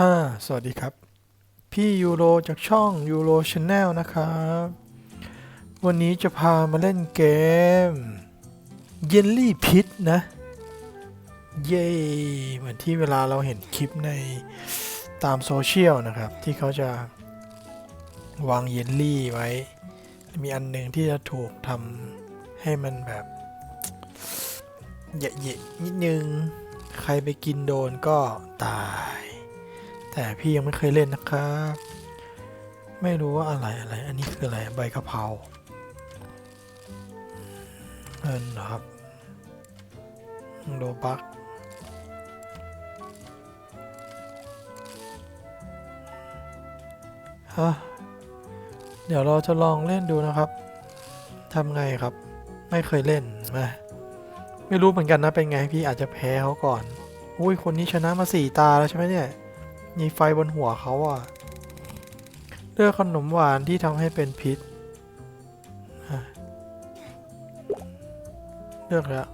อ่า สวัสดีครับ พี่ยูโรจากช่องยูโรชาแนลนะครับ วันนี้จะพามาเล่นเกมเยลลี่พิษนะ เย้เหมือนที่เวลาเราเห็นคลิปในตามโซเชียลนะครับ ที่เขาจะวางเยลลี่ไว้ มีอันหนึ่งที่จะถูกทำให้มันแบบเยะๆนิดนึง ใครไปกินโดนก็ตาย แต่พี่ยังไม่เคยเล่นนะครับ ไม่รู้ว่าอะไรอะไร อันนี้คืออะไรใบกะเพราเงินครับโลบักฮะเดี๋ยวเราจะลองเล่นดูนะครับทำไงครับ ไม่เคยเล่นมาไม่รู้เหมือนกันนะเป็นไงพี่อาจจะแพ้เขาก่อน อุ้ยคนนี้ชนะมาสี่ตาแล้วใช่ไหมเนี่ย มีไฟบนหัวเขาอะเลือกขนมหวานที่ทำให้เป็นพิษเลือกแล้ว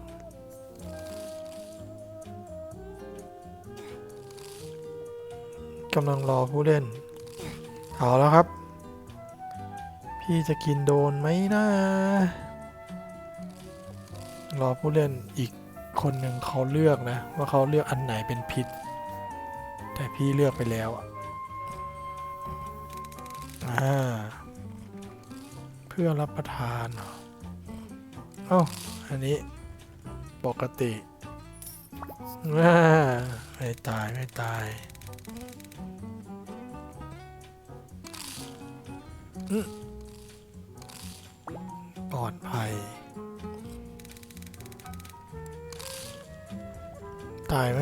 กำลังรอผู้เล่น เอาแล้วครับ พี่จะกินโดนไหมนะรอผู้เล่นอีกคนหนึ่งเขาเลือกนะ ว่าเขาเลือกอันไหนเป็นพิษ แต่พี่เลือกไปแล้วอ่าเพื่อรับประทานเอเอ้าอันนี้ปกติอ่าไม่ตายไม่ตายอืมปลอดภัย ตายไหม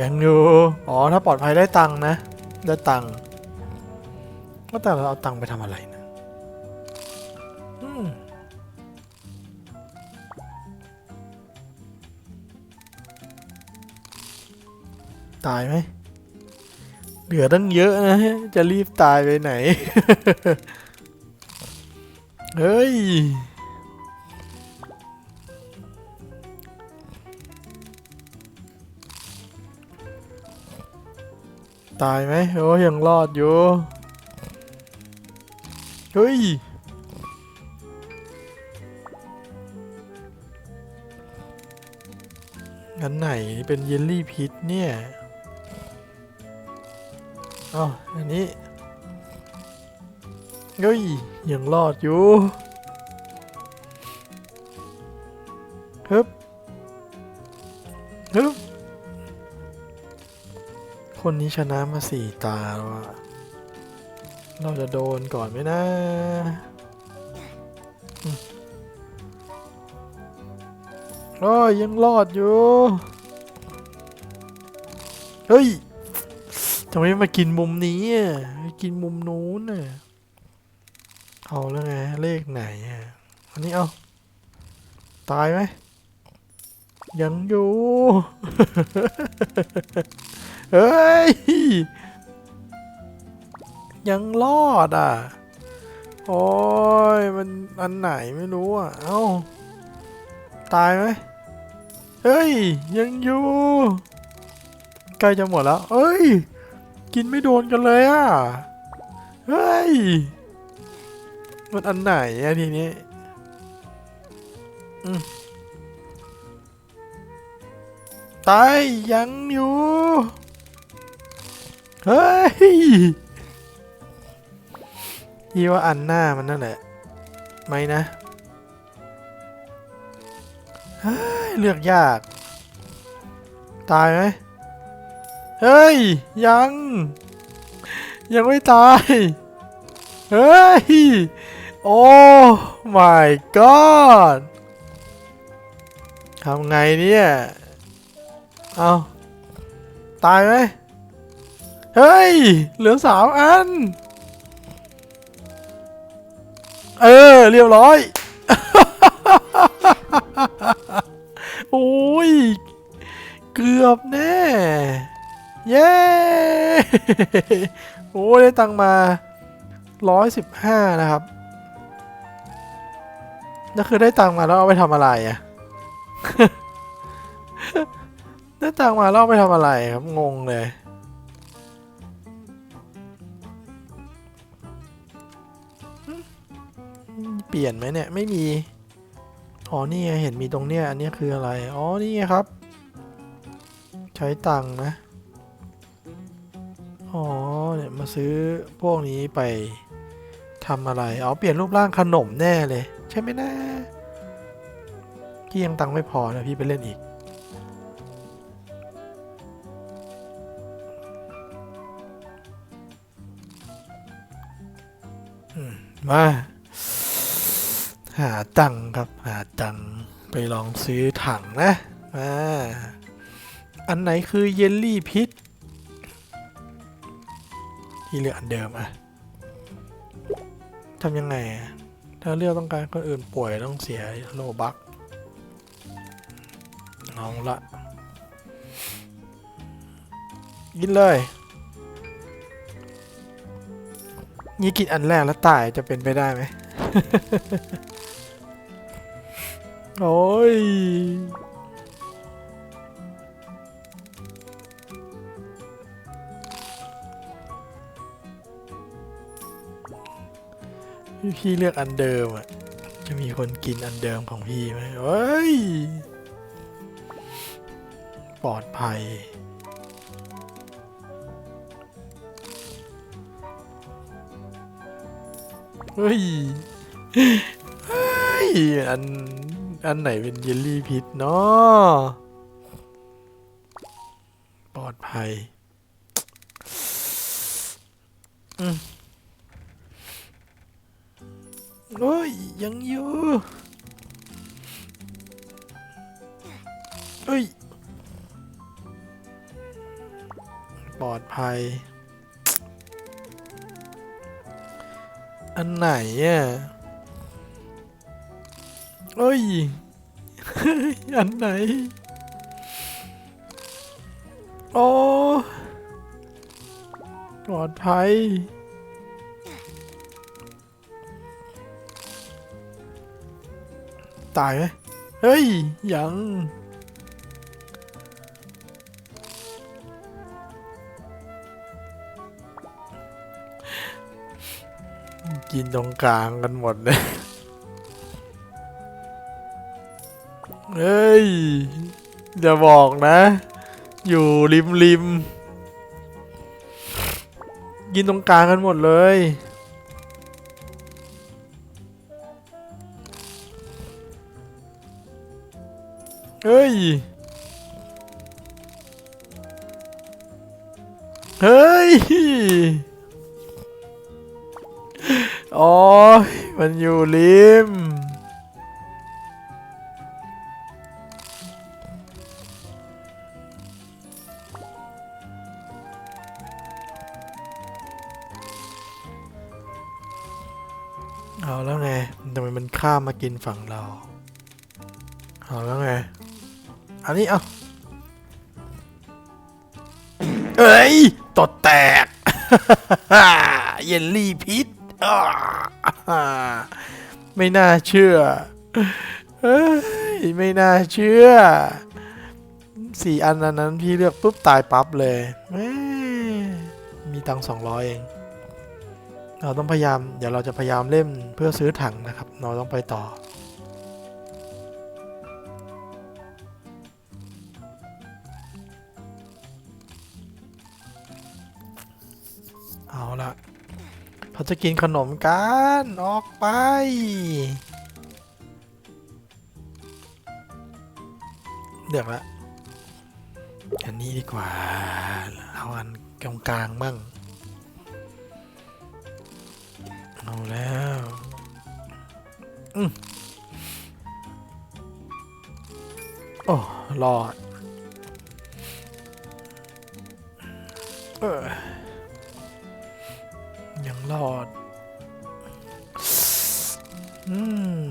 ยังอยู่ อ๋อ ถ้าปลอดภัยได้ตังค์นะ ได้ตังค์ก็แต่เราเอาตังค์ไปทำอะไรนะตายไหมเหลือตั้งเยอะนะ จะรีบตายไปไหน เฮ้ย ตายไหมโอ้ยังรอดอยู่ เฮ้ยงั้นไหนเป็นเยลลี่พิษเนี่ยอ๋ออันนี้ เฮ้ย ยังรอดอยู่ฮึบฮึบ คนนี้ชนะมาสี่ตาแล้วอะเราจะโดนก่อนไหมนะโอ้ยยังรอดอยู่ เฮ้ยทำไมมากินมุมนี้อะกินมุมนู้นน่ะเอาแล้วไง เลขไหนอะ อันนี้เอา ตายไหม ยังอยู่ เฮ้ย ยังรอดอะ โอ้ย มันอันไหนไม่รู้อะ เอ้า ตายไหม เฮ้ย ยังอยู่ ใกล้จะหมดแล้ว เอ้ย กินไม่โดนกันเลยอะ เฮ้ย มันอันไหนอะทีนี้ อืม ตายยังอยู่ เฮ้ยพี่ว่าอันหน้ามันนั่นแหละไม่นะเฮ้ยเลือกยาก ตายไหมเฮ้ย ยัง ยังไม่ตาย เฮ้ย โอ้ my god ทำไงเนี่ย เอาตายไหมเฮ้ย เหลือสามอัน เออ เรียบร้อย โอ้ย เกือบแน่ เย้ โอ้ได้ตังมาร้อยสิบห้านะครับนั่นคือได้ตังมาแล้วเอาไปทำอะไรอะ ได้ตังมาล่องไปทำอะไรครับ งงเลย เปลี่ยนไหมเนี่ย ไม่มี อ๋อ นี่เห็นมีตรงเนี้ย อันนี้คืออะไร อ๋อ นี่ครับ ใช้ตังนะ อ๋อ เนี่ย มาซื้อพวกนี้ไปทำอะไร อ๋อ เปลี่ยนรูปร่างขนมแน่เลย ใช่ไหมนะพี่ยังตังไม่พอนะพี่ไปเล่นอีก มาหาตังครับ หาตังไปลองซื้อถังนะมาอันไหนคือเยลลี่พิษ ที่เลือกอันเดิมอะทำยังไง ถ้าเลือกต้องการคนอื่นป่วยต้องเสียโลบักเอาละกินเลย นี่กินอันแรกแล้วตายจะเป็นไปได้ไหม โอ้ย พี่เลือกอันเดิมอะ จะมีคนกินอันเดิมของพี่ไหมเฮ้ย ปลอดภัย เฮ้ยเฮ้ยอันอันไหนเป็นเยลลี่พิษเนาะปลอดภัยอืมโอ้ยยังอยู่เฮ้ย ปลอดภัย อันไหนอะเอ้ย อันไหน โอ้ปลอดภัยตายไหมเฮ้ย ยัง กินตรงกลางกันหมดเลย เฮ้ย อย่าบอกนะ อยู่ริมริมกินตรงกลางกันหมดเลย เฮ้ย เฮ้ย โอ้ยมันอยู่ริม เอาแล้วไงทำไมมันข้ามมากินฝั่งเรา เอาแล้วไง อันนี้เอาเอ้ยตดแตก เยลลี่พิษ ไม่น่าเชื่อเฮ้ยไม่น่าเชื่อสี่อันนั้นพี่เลือกปุ๊บตายปั๊บเลยม่มีตังสองร้อยเอง เราต้องพยายาม เดี๋ยวเราจะพยายามเล่นเพื่อซื้อถังนะครับ เราต้องไปต่อ เอาละ เราจะกินขนมกัน ออกไป เดือกละอันนี้ดีกว่า เอาอันกลางกลางบ้างเอาแล้วอืมโอ้รอด ยังรอด อืม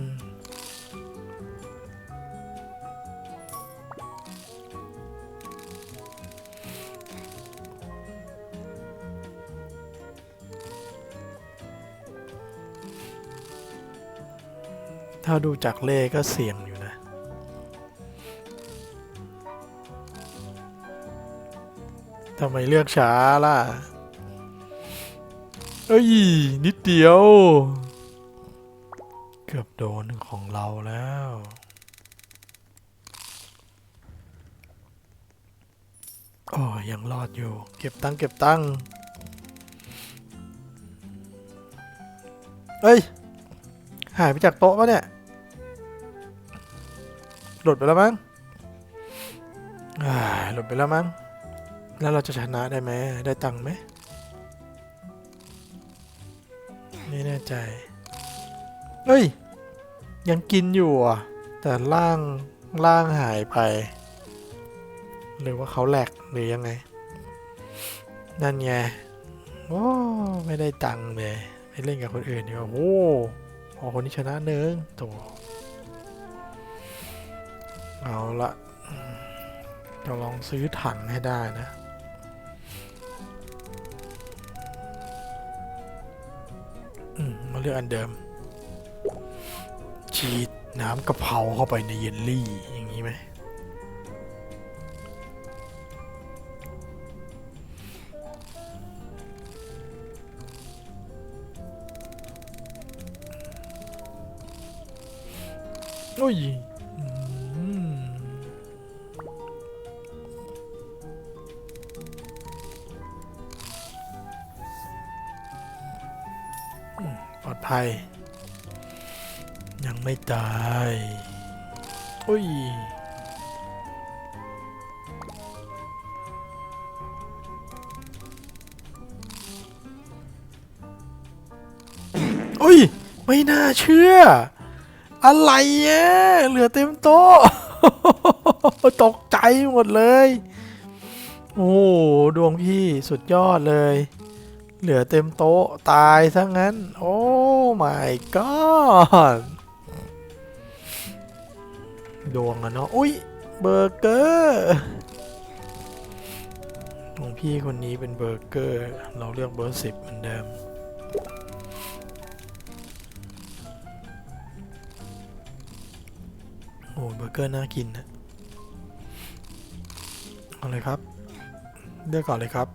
ถ้าดูจากเลขก็เสี่ยงอยู่นะทำไมเลือกช้าล่ะ เอ้ย นิดเดียว เกือบโดนของเราแล้วโอ้ยยังรอดอยู่ เก็บตังค์เก็บตังค์เฮ้ย หายไปจากโต๊ะปะเนี่ย หลุดไปแล้วมั้งหลุดไปแล้วมั้ง แล้วเราจะชนะได้ไหม ได้ตังค์ไหม ไม่แน่ใจเฮ้ย ยังกินอยู่อะ แต่ล่างล่างหายไป หรือว่าเขาแหลกหรือยังไง นั่นไง โอ้ไม่ได้ตังค์เลยไปเล่นกับคนอื่นดีกว่าโอ้พอคนที่ชนะหนึ่งตัวเอาละจะลองซื้อถังให้ได้นะ เลือกอันเดิมฉีดน้ำกะเพราเข้าไปในเยลลี่อย่างนี้ไหมโอ้ย มปลอดภัยยังไม่ตายอุ้ยอุ้ย ไม่น่าเชื่อ อะไรอะเหลือเต็มโต๊ะ ตกใจหมดเลย โอ้โหดวงพี่สุดยอดเลย เหลือเต็มโต๊ะ ตายซะงั้น โอ้ my god ดวงอะเนาะ อุ้ย เบอร์เกอร์ของพี่คนนี้เป็นเบอร์เกอร์ เราเลือกเบอร์สิบเหมือนเดิมโอ้เบอร์เกอร์น่ากินนะเอาเลยครับ เลือกก่อนเลยครับ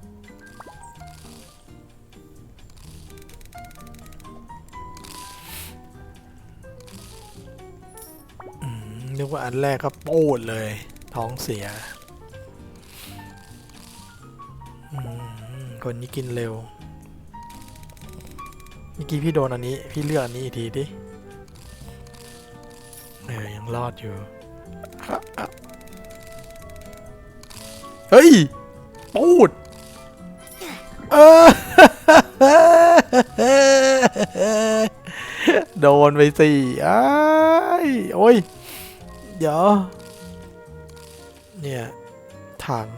กว่าอันแรกก็โปดเลย ท้องเสียคนนี้กินเร็วเมื่อกี้พี่โดนอันนี้ พี่เลือกอันนี้อีกทีดิเออยังรอดอยู่ เฮ้ย ปูด เออ โดนไปสี่อ้ายโอ้ย เดี๋ยว เนี่ย ถัง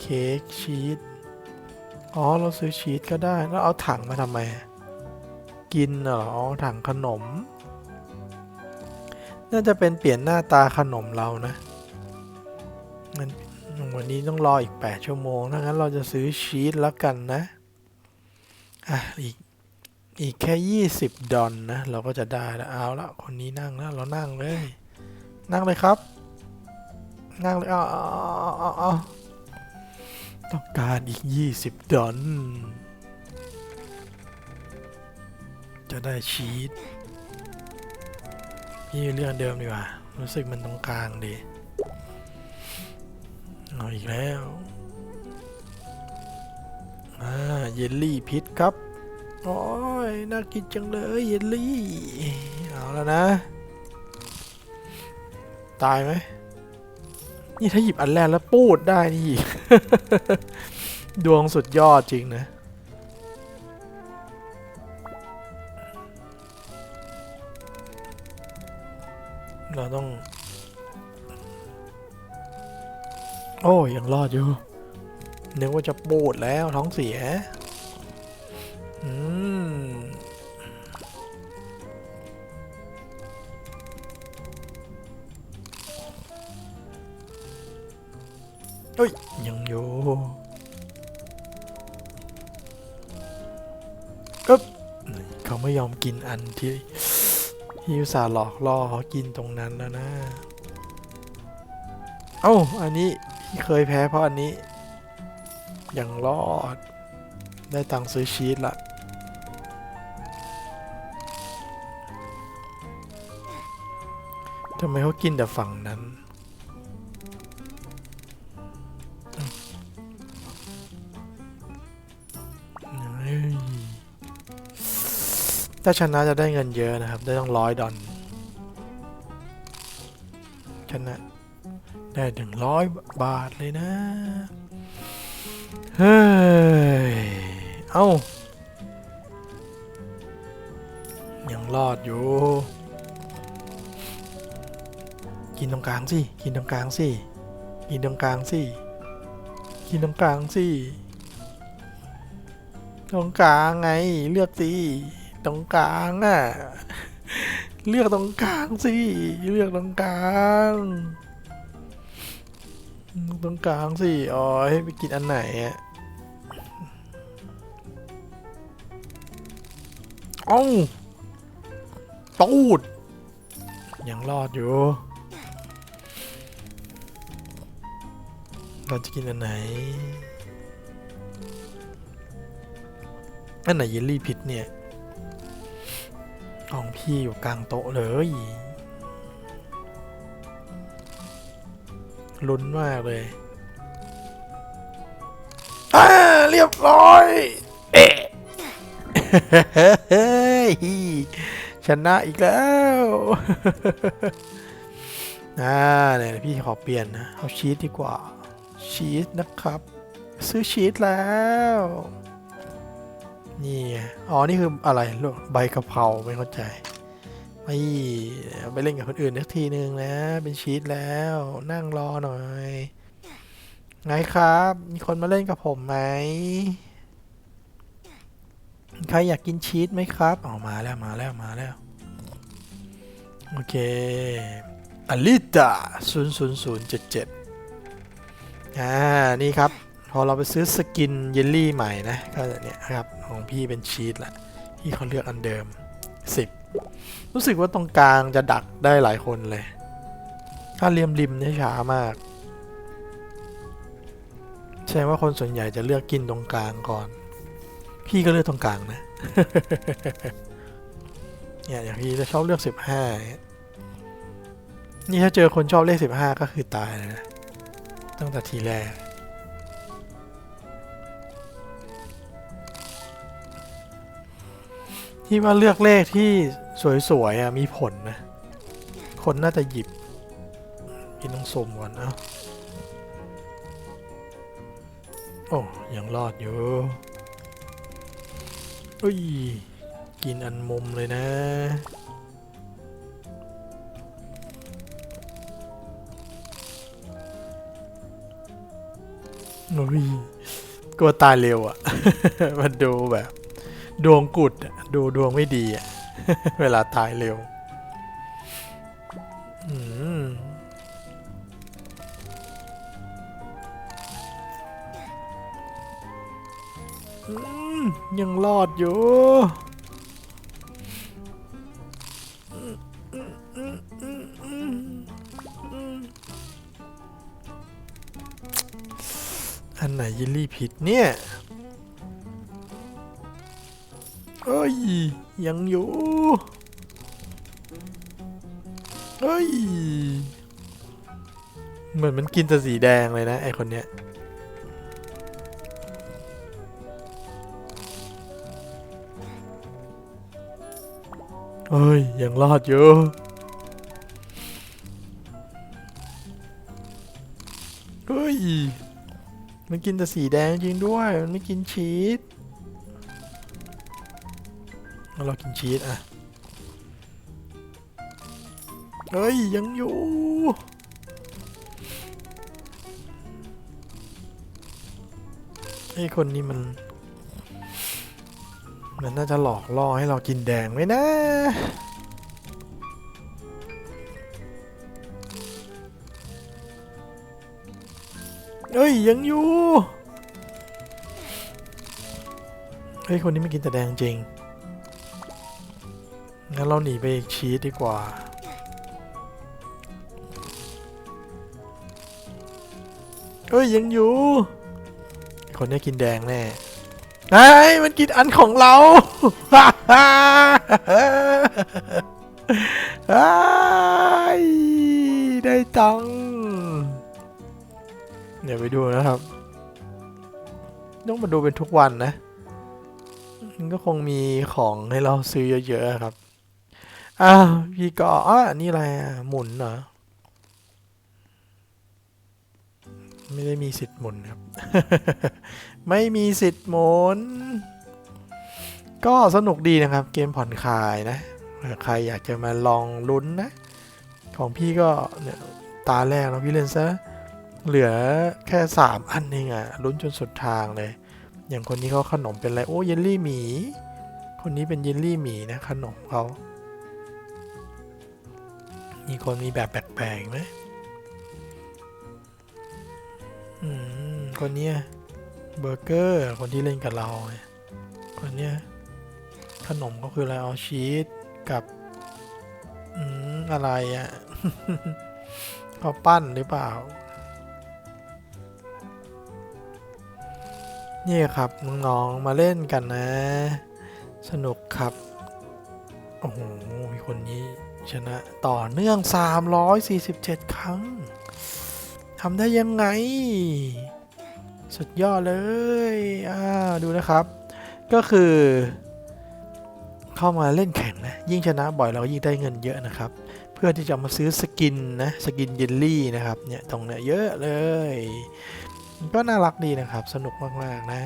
เค้กชีสอ๋อ เราซื้อชีสก็ได้ แล้วเอาถังมาทำไม กินเหรออ๋อถังขนม น่าจะเป็นเปลี่ยนหน้าตาขนมเรานะงั้นวันนี้ต้องรออีก 8 ชั่วโมงถ้างั้นเราจะซื้อชีสแล้วกันนะ อะ อีก อีกแค่ 20 ดอลนะ เราก็จะได้แล้วเอาละคนนี้นั่งแล้วเรานั่งเลย นั่งเลยครับ นั่งเลยอาเออาเอต้องการอีก20ดอลจะได้ชีสพี่เลื่อนเดิมดีกว่า รู้สึกมันตรงกลางดีเอาอีกแล้วอ่าเยลลี่พิษครับ โอ้ย น่ากินจังเลย เยลลี่ เอาแล้วนะ ตายไหมนี่ถ้าหยิบอันแรกแล้วปูดได้นี่ ดวงสุดยอดจริงนะ เราต้อง โอ้ยังรอดอยู่นึกว่าจะปูดแล้วท้องเสีย อืม เฮ้ย ยังอยู่ก็เขาไม่ยอมกินอันที่ที่อุตส่าห์หลอกล่อเขากินตรงนั้นแล้วนะ เอ้า อันนี้พี่เคยแพ้เพราะอันนี้ ยังรอด ได้ตังค์ซื้อชีสละทำไมเขากินแต่ฝั่งนั้น ถ้าชนะจะได้เงินเยอะนะครับ ได้ต้องร้อยดอลชนะ ได้ถึงร้อยบาทเลยนะ เฮ้ย เอ้า ยังรอดอยู่ กินตรงกลางสิ กินตรงกลางสิ กินตรงกลางสิ กินตรงกลางสิ ตรงกลางไง เลือกสิ ตรงกลางอะ เลือกตรงกลางสิ เลือกตรงกลางตรงกลางสิอ๋อให้ไปกินอันไหนอะเอ้าตูด ยังรอดอยู่ เราจะกินอันไหน อันไหนเยลลี่พิษเนี่ย ของพี่อยู่กลางโต๊ะเลยลุ้นมากเลยอ่าเรียบร้อย เอ๊ะเฮ้ยชนะอีกแล้วอ่าเนี่ยพี่ขอเปลี่ยนนะ เอาชีสดีกว่า ชีสนะครับ ซื้อชีสแล้ว นี่อ๋อ นี่คืออะไรลูกใบกะเพราไม่เข้าใจไม่ไปเล่นกับคนอื่นนักทีหนึ่งนะ เป็นชีตแล้ว นั่งรอหน่อย ไงครับ มีคนมาเล่นกับผมไหม ใครอยากกินชีสไหมครับออกมาแล้วมาแล้วมาแล้ว โอเคอลิตา0 0 0 7 7อ่า นี่ครับ อเราไปซื้อสกินเยลลี่ใหม่นะ ก็เนี่ยครับของพี่เป็นชีสแหละพี่เขาเลือกอันเดิม 10 รู้สึกว่าตรงกลางจะดักได้หลายคนเลย ถ้าเลียมริมเนี่ยช้ามากแสดงว่าคนส่วนใหญ่จะเลือกกินตรงกลางก่อน พี่ก็เลือกตรงกลางนะเนี่ยอย่างพี่จะชอบเลือก15นี่ถ้าเจอคนชอบเลข15ก็คือตายเลยนะตั้งแต่ทีแรก ที่ว่าเลือกเลขที่สวยๆอะมีผลนะ คนน่าจะหยิบกินต้องสมก่อนเอ้าโอ้ยังรอดอยู่อุ้ย กินอันมุมเลยนะอุ้ยกลัวตายเร็วอะ มันดูแบบ ดวงกุดดูดวงไม่ดีอะเวลาตายเร็วยังรอดอยู่อันไหนยิลลี่ผิดเนี่ย เอ้ย ยังอยู่เฮ้ย เหมือนมันกินแต่สีแดงเลยนะไอคนเนี้ยเฮ้ย ยังรอดอยู่เฮ้ย มันกินแต่สีแดงจริงด้วย มันไม่กินชีส เรากินชีสอะ เฮ้ย ยังอยู่ ไอ้คนนี้มัน มันน่าจะหลอกล่อให้เรากินแดงไหมนะเฮ้ย ยังอยู่ เฮ้ย คนนี้ไม่กินแต่แดงจริง งั้นเราหนีไปอีกชีสดีกว่า เอ้ย ยังอยู่ คนนี้กินแดงแน่ไอ้มันกินอันของเราอ้ได้ตังเดี๋ยวไปดูนะครับ ต้องมาดูเป็นทุกวันนะ มันก็คงมีของให้เราซื้อเยอะๆครับ อ้าวพี่ก็อะนี่อะไรอะหมุนเหรอ ไม่ได้มีสิทธิ์หมุนครับ ไม่มีสิทธิ์หมุน ก็สนุกดีนะครับ เกมผ่อนคลายนะใครอยากจะมาลองลุ้นนะ ของพี่ก็เนี่ยตาแรกแล้วพี่เล่นซะ เหลือแค่สามอันเองอะลุ้นจนสุดทางเลย อย่างคนนี้เขาขนมเป็นอะไร โอ้เยลลี่หมี คนนี้เป็นเยลลี่หมีนะขนมเขา มีคนมีแบบแปลกๆไหมอืม คนเนี้ยเบอร์เกอร์ คนที่เล่นกับเรา คนเนี้ยขนมก็คืออะไรเอาชีสกับ อืม อะไรอะ่ะเขาปั้นหรือเปล่า นี่ครับน้องๆมาเล่นกันนะ สนุกครับ โอ้โห มีคนนี้ ชนะต่อเนื่อง 347 ครั้งทำได้ยังไง สุดยอดเลยอ่าดูนะครับ ก็คือ เข้ามาเล่นแข่งนะ ยิ่งชนะบ่อยเรายิ่งได้เงินเยอะนะครับ เพื่อที่จะมาซื้อสกินนะ สกินเยลลี่นะครับ เนี่ยตรงเนี้ยเยอะเลย ก็น่ารักดีนะครับ สนุกมากๆนะ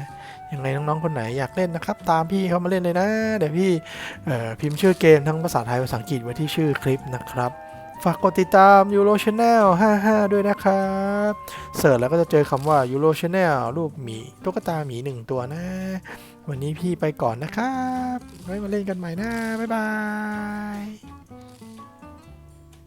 ยังไงน้องๆคนไหนอยากเล่นนะครับ ตามพี่เขามาเล่นเลยนะ เดี๋ยวพี่พิมพ์ชื่อเกมทั้งภาษาไทยภาษาอังกฤษไว้ที่ชื่อคลิปนะครับ ฝากกดติดตาม Euro Channel 55 ด้วยนะครับเสิร์ชแล้วก็จะเจอคำว่า Euro Channel รูปหมีตุ๊กตาหมีหนึ่งตัวนะ วันนี้พี่ไปก่อนนะครับ ไว้มาเล่นกันใหม่นะ บ๊ายบาย